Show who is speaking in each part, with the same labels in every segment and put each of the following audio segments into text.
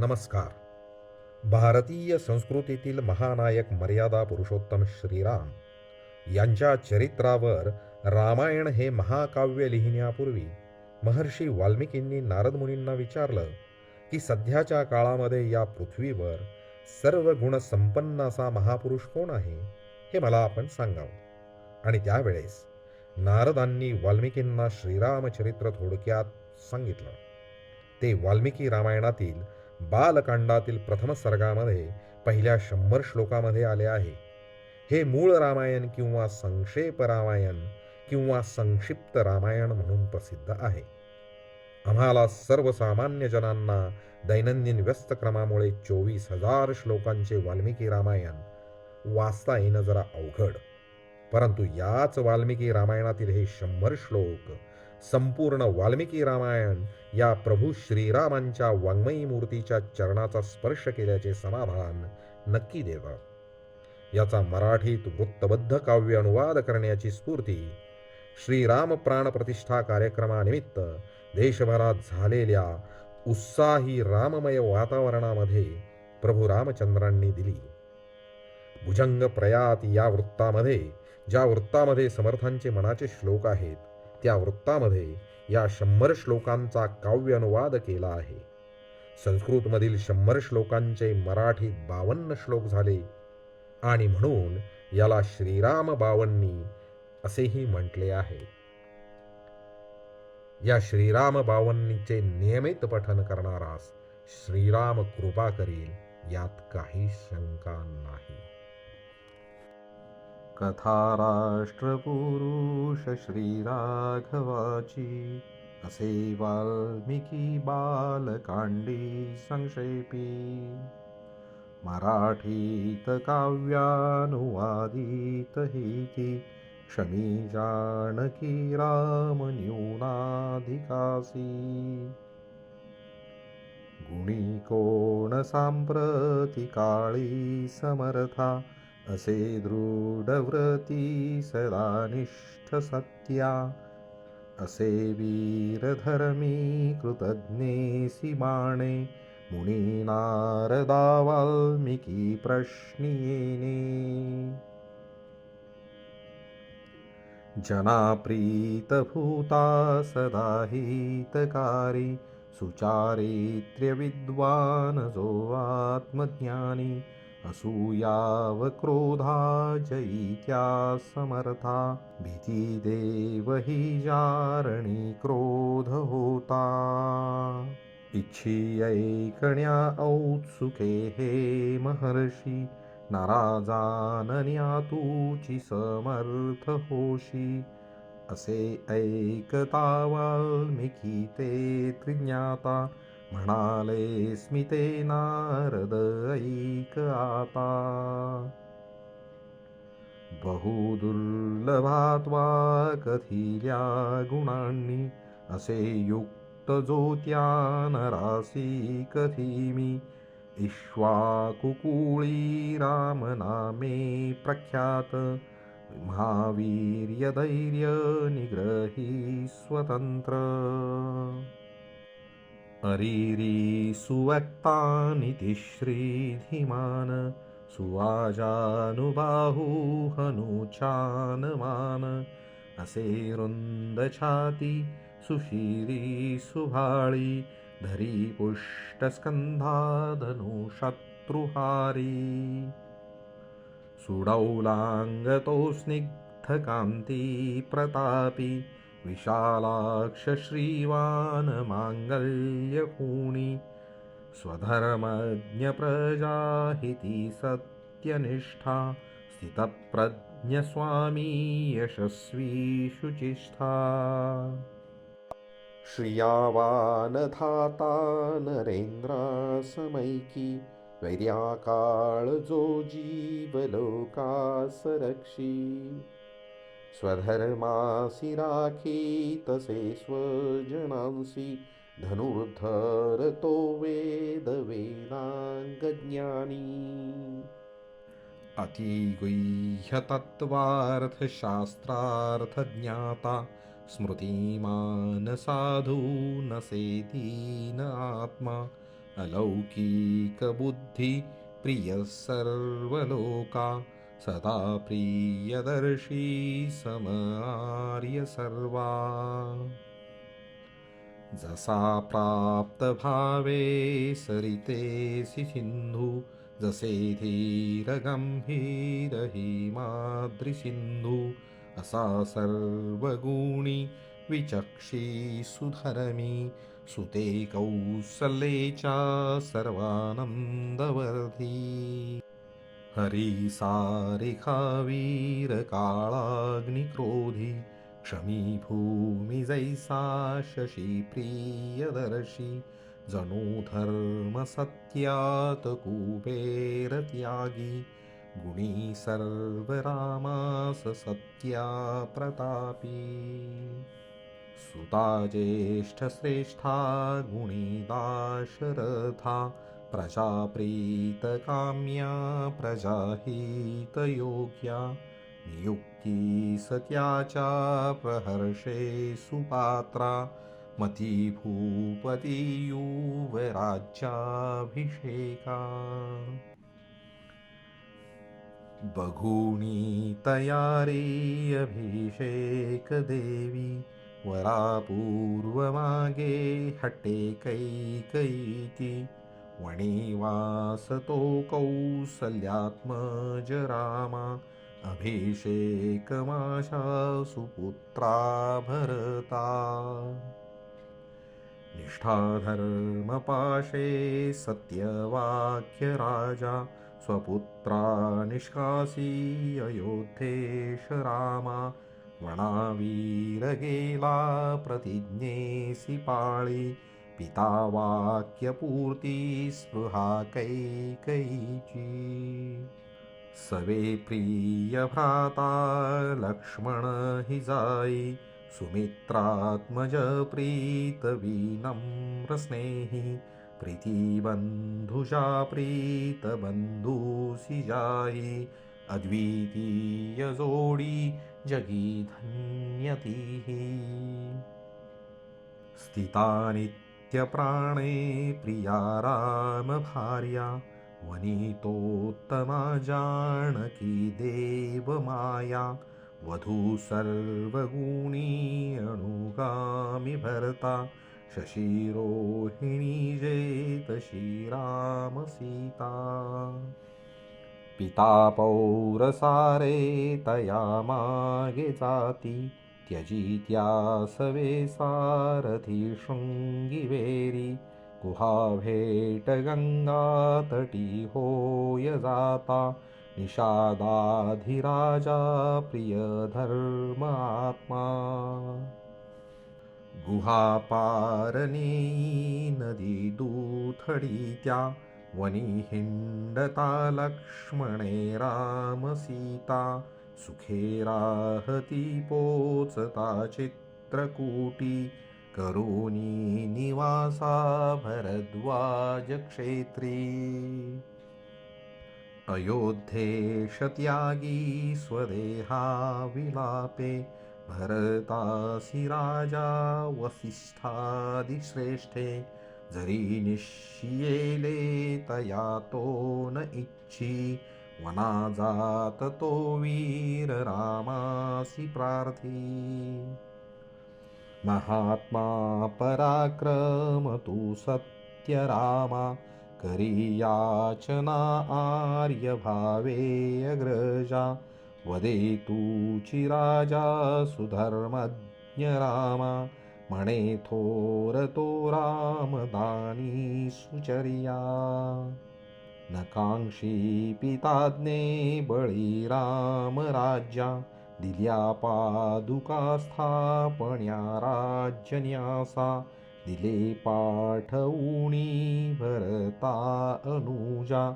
Speaker 1: नमस्कार. भारतीय संस्कृतीतील महानायक मर्यादा पुरुषोत्तम श्रीराम यांच्या चरित्रावर रामायण हे महाकाव्य लिहिण्यापूर्वी महर्षी वाल्मिकींनी नारद मुनींना विचारलं की सध्याच्या काळामध्ये या पृथ्वीवर सर्व गुणसंपन्न असा महापुरुष कोण आहे? हे मला आपण सांगावं. आणि त्यावेळेस नारदांनी वाल्मिकींना श्रीरामचरित्र थोडक्यात सांगितलं. ते वाल्मिकी रामायणातील बालकांडातील प्रथम सर्गामध्ये पहिल्या शंभर श्लोकामध्ये आले आहे. हे मूळ रामायण किंवा संक्षेप रामायण किंवा संक्षिप्त रामायण म्हणून प्रसिद्ध आहे. आम्हाला सर्वसामान्य जनांना दैनंदिन व्यस्त क्रमामुळे चोवीस हजार श्लोकांचे वाल्मिकी रामायण वाचता येणं जरा अवघड. परंतु याच वाल्मिकी रामायणातील हे शंभर श्लोक संपूर्ण वाल्मिकी रामायण या प्रभू श्रीरामांच्या वाङ्मयी मूर्तीच्या चरणाचा स्पर्श केल्याचे समाधान नक्की देतं याचा मराठीत वृत्तबद्ध काव्य अनुवाद करण्याची स्फूर्ती श्रीराम प्राण प्रतिष्ठा कार्यक्रमानिमित्त देशभरात झालेल्या उत्साही राममय वातावरणामध्ये प्रभू रामचंद्रांनी दिली. भुजंग प्रयात या वृत्तामध्ये ज्या वृत्तामध्ये समर्थांचे मनाचे श्लोक आहेत त्या वृत्तामध्ये या शंभर श्लोकांचा काव्य अनुवाद केला आहे. संस्कृतमधील शंभर श्लोकांचे मराठीत बावन्न श्लोक झाले. आणि म्हणून याला श्रीराम बावन्नी असेही म्हटले आहे. या श्रीराम बावन्नीचे नियमित पठन करणारास श्रीराम कृपा करील यात काही शंका नाही.
Speaker 2: कथा राष्ट्रपुरुष श्रीराघवाची। असे वाल्मिकी बालकांडी संक्षेपी। मराठीत काव्यानुवादित हिती क्षमी जानकी राम न्यूनाधिकासी गुणी कोण समर्था असे दृढव्रती सदानिष्ठ सत्या असे वीरधर्मी कृतज्ञेसी माणे मुनी नारदा वाल्मिकी प्रश्नियेने। जनाप्रीतभूता सदा हितकारी सुचारित्र्यविद्वान् जो आत्मज्ञानी असूयाव क्रोधा जयित्या समर्था भीती देव हि जारणी क्रोध होता। इच्छी ऐकण्या औत्सुके हे महर्षी नाराजानन्या तूची समर्थ होशी असे ऐकता वाल्मिकी ते त्रिज्ञाता म्हणाले स्मिते नारद ऐक आता. बहुदुर्लभात्वा कथिल्या गुणांनी असे युक्त जो त्या नरासी कथिमी इक्ष्वाकुकुळी रामनामे प्रख्यात महावीर्यधैर्यनिग्रही स्वतंत्र. अरीरी सुवक्तानिति श्रीधिमान् सुवाजानुबाहु हनुचानमान असे रुंद छाती सुशिरी सुभाळी धरी पुष्टस्कंधाधनु शत्रुहारी सुडौलांगतो स्निग्धकान्ती प्रतापी विशालाक्ष श्रीवान् माङ्गल्यपूणि स्वधर्मज्ञप्रजाहिति सत्यनिष्ठा स्थितप्रज्ञस्वामी यशस्वी शुचिष्ठा। श्रियावानधाता नरेन्द्रासमैकी वैर्याकाळजो जीवलोकासरक्षी स्वधर्मासि राखी तसे स्वजनांसि धनुर्धरतो वेदवेदाङ्गज्ञानी अतिगुह्यतत्त्वार्थशास्त्रार्थज्ञाता स्मृतिमान् साधु न सेदीन आत्मा अलौकिकबुद्धिप्रियः सर्वलोका। सदा प्रियदर्शी समआर्य सर्वा जसा प्राप्तभावे सरितेसि सिन्धु जसे धीरगम्भीरहिमाद्रिसिन्धु असा सर्वगुणी विचक्षी सुधर्मी सुते कौसले च सर्वानन्दवर्धी हरिसारिखावीरकाळाग्निक्रोधी क्षमी भूमिजैसा शशिप्रियदर्शी जणु धर्मसत्यात् कुबेरत्यागी गुणी सर्वरामास सत्या प्रतापी। सुता ज्येष्ठश्रेष्ठा गुणी दाशरथा प्रजाप्रीतकाम्या प्रजाहितयोग्या। नियुक्ती सत्याचा प्रहर्षे सुपात्रा। मती भूपती युवराज्याभिषेका बघूणी तयारी अभिषेकदेवी वरापूर्वमागे हट्टे कैकयीति वणिवासतो कौसल्यात्मज रामा अभिषेकमाशा सुपुत्रा भरता निष्ठाधर्मपाशे सत्यवाक्यराजा स्वपुत्रा निष्कासी अयोध्येश रामा। वणावीरगेला प्रतिज्ञेसि पाळी पिता वाक्यपूर्ती स्पृहा कैकयीची सवे प्रियभ्राता लक्ष्मण हि जाई सुमित्रात्मज प्रीतविनम्रस्नेही प्रीतिबन्धुजा प्रीतबन्धुसि जाई अद्वितीय जोडी जगी धन्यतीः स्थिता नित्यप्राणे प्रिया रामभार्या वनितोत्तमा जानकी देवमाया वधू सर्वगुणी अनुगामि भरता शशिरोहिणी जेतशी रामसीता पिता पौरसारे तया मागे जाती त्यजित्या सवे सारथी शृङ्गिवेरी गुहाभेटगङ्गातटी होय जाता निषादाधिराजा प्रियधर्मात्मा। गुहापारनेयी नदी दूथडी त्या वनी हिंडता लक्ष्मणे रामसीता सुखे राहती पोचता चित्रकूटी करोनी निवासा भरद्वाजक्षेत्री। अयोध्येशत्यागी स्वदेहा विलापे भरतासि राजा वसिष्ठादिश्रेष्ठे जरी निश्येले तया तो न इच्छी वना जात तो वीर रामासी प्रार्थी। महात्मा पराक्रम तु सत्य रामा करी याचना आर्यभावे अग्रजा। वदेतूचि राजा सुधर्मज्ञ रामा मणे थोरतो रामदानी सुचर्या। न काङ्क्षी पिताज्ञे रामराज्या दिल्या पादुका स्थापण्या राज्यन्यासा दिले पाठवूणी भरता अनुजा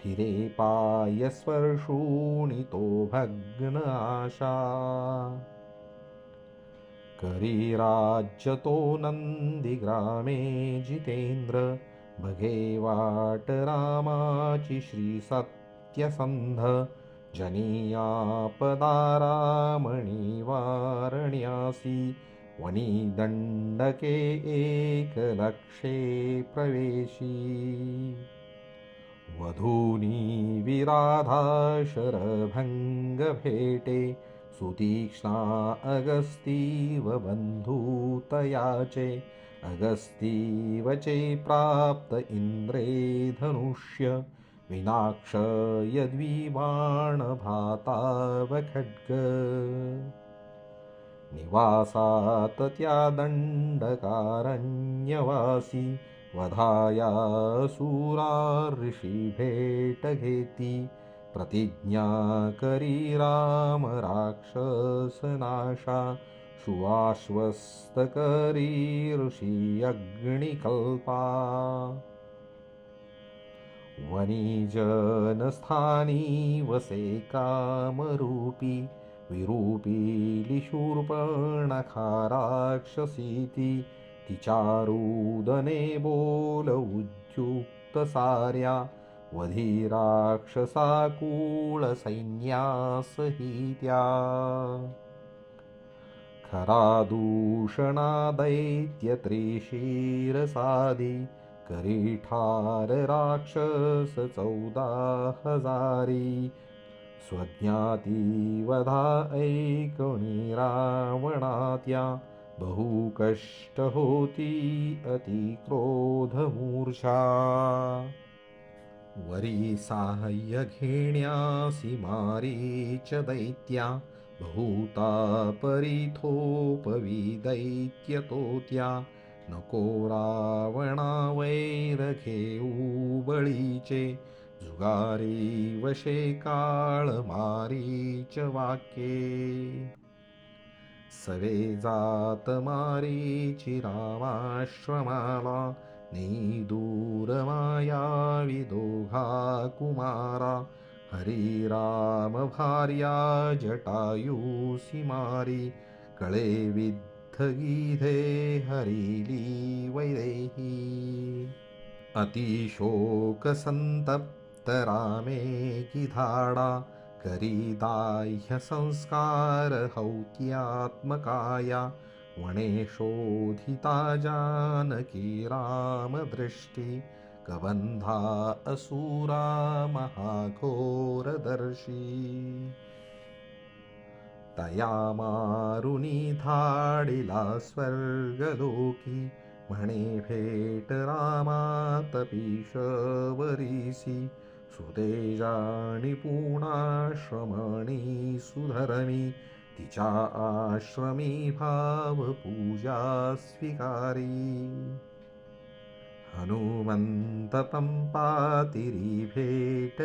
Speaker 2: फिरे पाय स्पर्शूनि तो भग्न आशा। करी राज्य तो नन्दिग्रामे जितेन्द्र भगे वाट रामाची श्री सत्यसन्ध जनीयापदारामणि वारण्यासि वनिदण्डके एकलक्षे प्रवेशी। मधुनी विराधाशरभङ्गभेटे सुतीक्ष्णा अगस्तीव बन्धुतया चे अगस्तीव चे प्राप्त इन्द्रे धनुष्य विनाक्ष यद्विबाणभातावखड्ग त्या दण्डकारण्यवासी वधाया सूरा ऋषिभेटघेती प्रतिज्ञा करी राम राक्षसनाशा सुवाश्वस्तकरी ऋषी अग्निकल्पा वनिजनस्थानी वसे कामरूपी विरूपी शूर्पणखा राक्षसीति तिचारुदने बोल उद्युक्तसार्या वधी खरा दैत्यत्रिशीरसादी करी ठार राक्षस चौदा हजारी स्वज्ञातीवधा ऐकणी रावणात्या बहुकष्ट होती अतिक्रोधमूर्छा। वरी साह्य घेण्यासी मारी च दैत्या बहुता परिथोपविदैत्यतोत्या नको रावणा वैरघेऊ बळीचे जुगारी वशे काळ मारीच वाक्ये. सवे जात मारीची रामाश्रमाला नेई दूरमाया विदोघा कुमारा हरिरामभार्या जटायुसि मारी कळे विद्धगीधे हरिली वैदेही अतिशोकसन्तप्तरामे किधाडा वणे शोधिता जानकी रामदृष्टि कबन्धा असुरा महाघोरदर्शी। तया मारुनी धाडिला स्वर्गलोकी रामातपीशवरीसी सुतेजाणी पुणाश्रमणी सुधरणी तिच्या आश्रमी भाव पूजा स्वीकारी हनुमन्ततं पातिरीभेट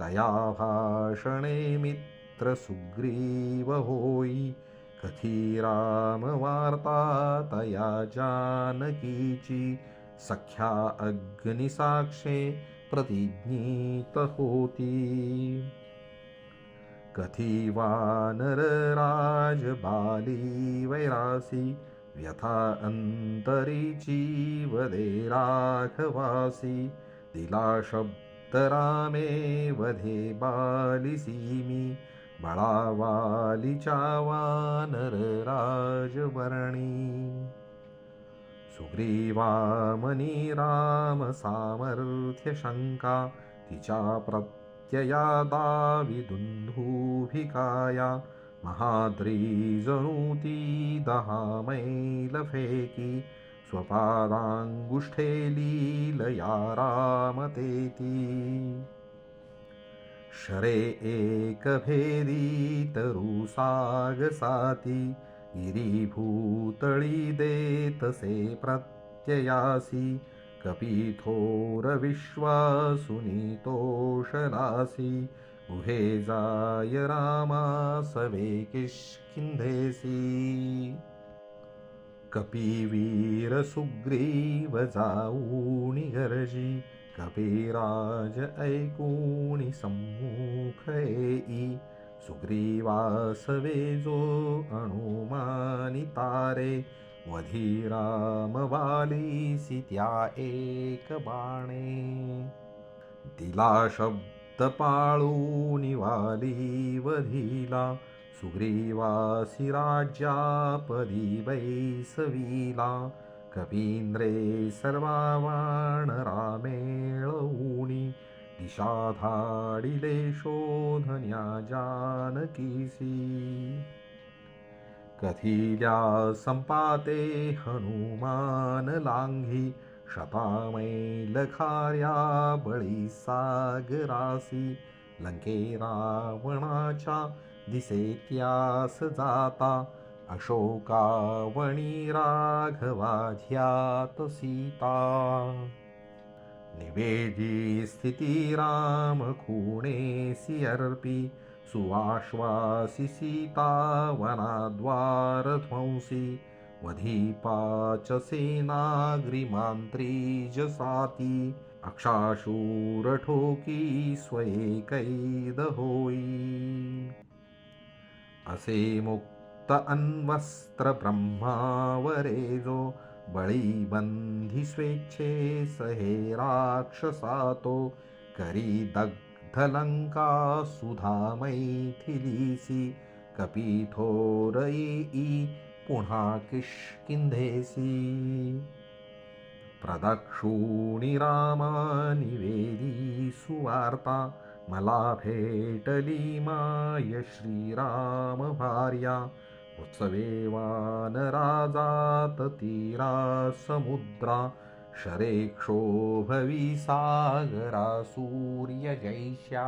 Speaker 2: तया भाषणे मित्रसुग्रीव होयि कथिरामवार्ता तया जानकीचि सख्या अग्निसाक्षे प्रतिज्ञीत होती कथि वानरराजबाली वैरासी व्यथा अंतरीची वदे राघवासी दिला शब्द रामे वधे बालिसीमी बळावालीच्या वानर राजवर्णी सुग्रीवामनी राम सामर्थ्य शंका तिच्या प्रत्ययादाविदुन्धुभिकाया मैल फेकी स्वपादाङ्गुष्ठे लीलया रामतेती शरे एकभेदी तरुसागसाती गिरीभूतळी देतसे प्रत्ययासी कपिथोरविश्वासुनीतोषरासि गुहे जाय रामा सवे किष्किंधेसी कपिवीर सुग्रीव जाऊणि गर्जी कपिराज ऐकूणि सम्मुख। येई सुग्रीवासवे जो अणुमानि तारे वधी रामवालीसी त्या एक बाणे। दिला शब्द तपाळून वाली वधिला सुग्रीवासी राज्यापदी बैसविला कवींद्रे सर्वा वानरा मेळवूनि विषाधाडिले शोधन्या जानकीसी. कथिल्या संपाते हनुमान लांघी शतामैलखार्या बळी सागरासी लंके रावणाच्या दिसेत्यास जाता अशोकावणी राघवाध्यात सीता. निवेदी स्थिती राम खूणेसी अर्पी सुवाश्वासी सीता वनाद्वारध्वंसी वधीपाच सेनाग्रिमान्त्री जसाती अक्षाशूर ठोकी स्वये कैद होई असे मुक्त अन्वस्त्र ब्रह्मावरेजो बळी बंधी स्वेच्छे सहे राक्षसातो करी दग्धलंका सुधा मैथिलीसी कपिथोरयी पुन्हा किष्किंधेसी प्रदक्षूणि रामा सुवार्ता मला भेटली माय श्रीराम भार्या उत्सवे वानराजात तीरा समुद्रा शरे क्षोभवी सागरा सूर्य जैष्या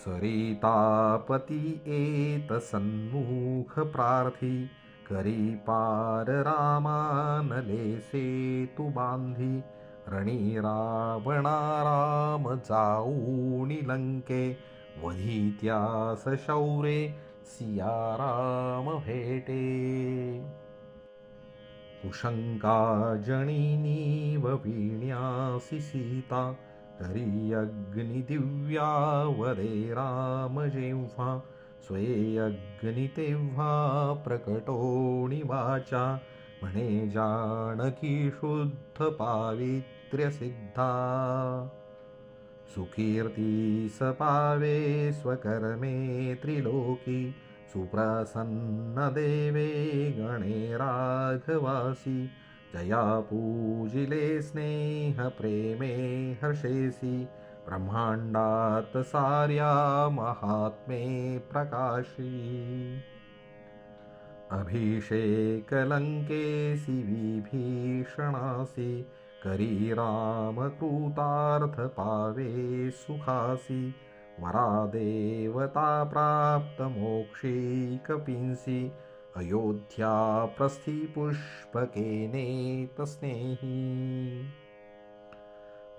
Speaker 2: सरितापती एत सन्मुख प्रार्थी करी पार रामानले सेतु बांधी। रणी रावणा राम जाऊणी लंके वधित्यास शौरे सिया राम भेटे। कुशंका जणिनी वीण्यासि सीता तरी अग्निदिव्या वदे राम जेव्हा स्वये अग्नि तेव्हा प्रकटोणि वाचा म्हणे जानकी शुद्ध पावित्र्य सिद्धा सुकीर्ती सपावे स्वकर्मे त्रिलोकी सुप्रसन्न देवे गणे राघवासी जया पूजिले स्नेह प्रेमे हर्षेसी ब्रह्माण्डात सार्या महात्मे प्रकाशी। अभिषेकलङ्केसि विभीषणासि करी रामकृतार्थ पावे सुखासि वरा देवता प्राप्त अयोध्या अयोध्याप्रस्थिपुष्पकेने तस्नेहि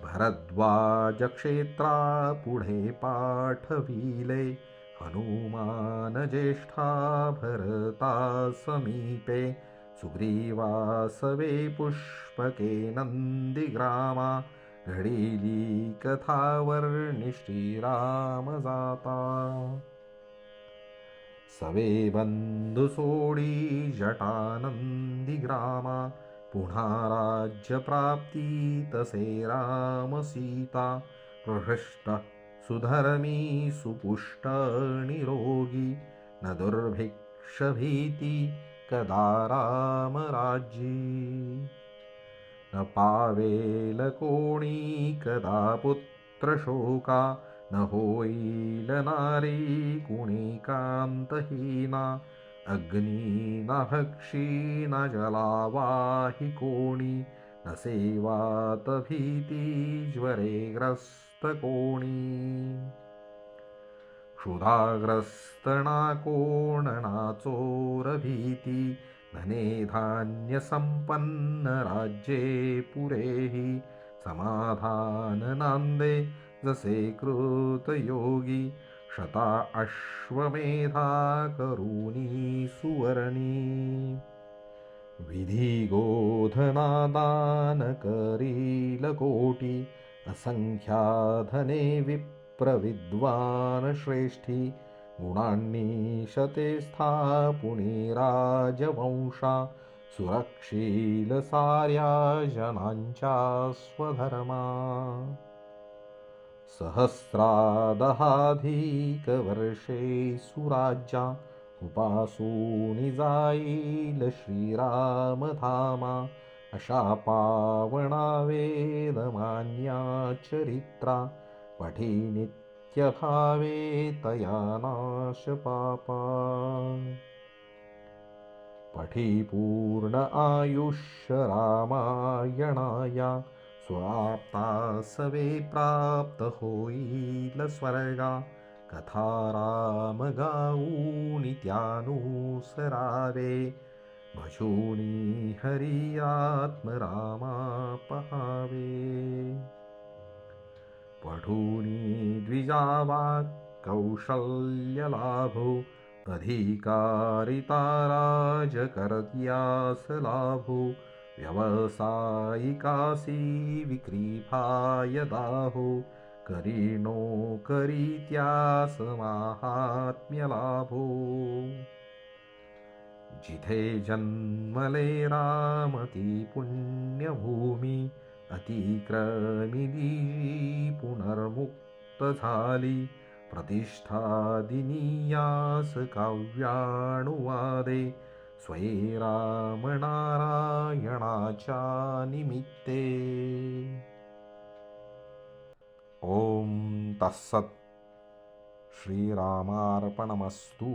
Speaker 2: भरद्वाजक्षेत्रा पुढे पाठविले हनुमानज्येष्ठा भरता समीपे सुग्रीवासवे पुष्पके नन्दिग्रामा घडिली कथावर्णि श्रीरामजाता सवे बंधु सोडी जटानंदिग्रामा पुन्हा राज्यप्राप्ती तसे राम सीता। प्रहृष्ट सुधर्मी सुपुष्ट निरोगी न दुर्भिक्षभीती कदा राम राज्यी। न पावेल कोणी कदा पुत्रशोका न होईल नारी कुणी कांतहीना अग्नी न भक्षी न जलावाहि कोणी न सेवात भीती ज्वरे ग्रस्त कोणी क्षुधाग्रस्त ना कोण ना चोर भीती धने धान्य संपन्न राज्ये पुरेही समाधान नांदे जसे कृत योगी शता अश्वमेधा करुणी सुवर्णी। विधी गोधनादान करील कोटी असंख्याधने विप्रविद्वान श्रेष्ठी गुणांनी शते स्थापुनी राजवंशा सुरक्षील साऱ्या जनांच्या स्वधर्मा सुराज्या उपासूनि जाईल श्रीरामधामा अशा पावणा वेदमान्या चरित्रा पठि नित्यभावे तया नाशपापा पठि पूर्ण आयुष्य रामायणाया स्वाप्ता सवे प्राप्त होईल स्वर्गा कथा राम गाऊनि त्यानुसरावे भजूनि हरि आत्मरामा पहावे पठूनि द्विजावाक् कौशल्यलाभो अधिकारिता राजकर्त्यास लाभो व्यवसायिकासी विक्रीफाय दाहो करीणो करीत्यास माहात्म्यलाभो जिथे जन्मले रामती पुण्यभूमी अतिक्रमिली पुनर्मुक्त झाली प्रतिष्ठादिनीयास काव्याणुवादे स्वये निमित्ते ॐ तत्सत् श्रीरामार्पणमस्तु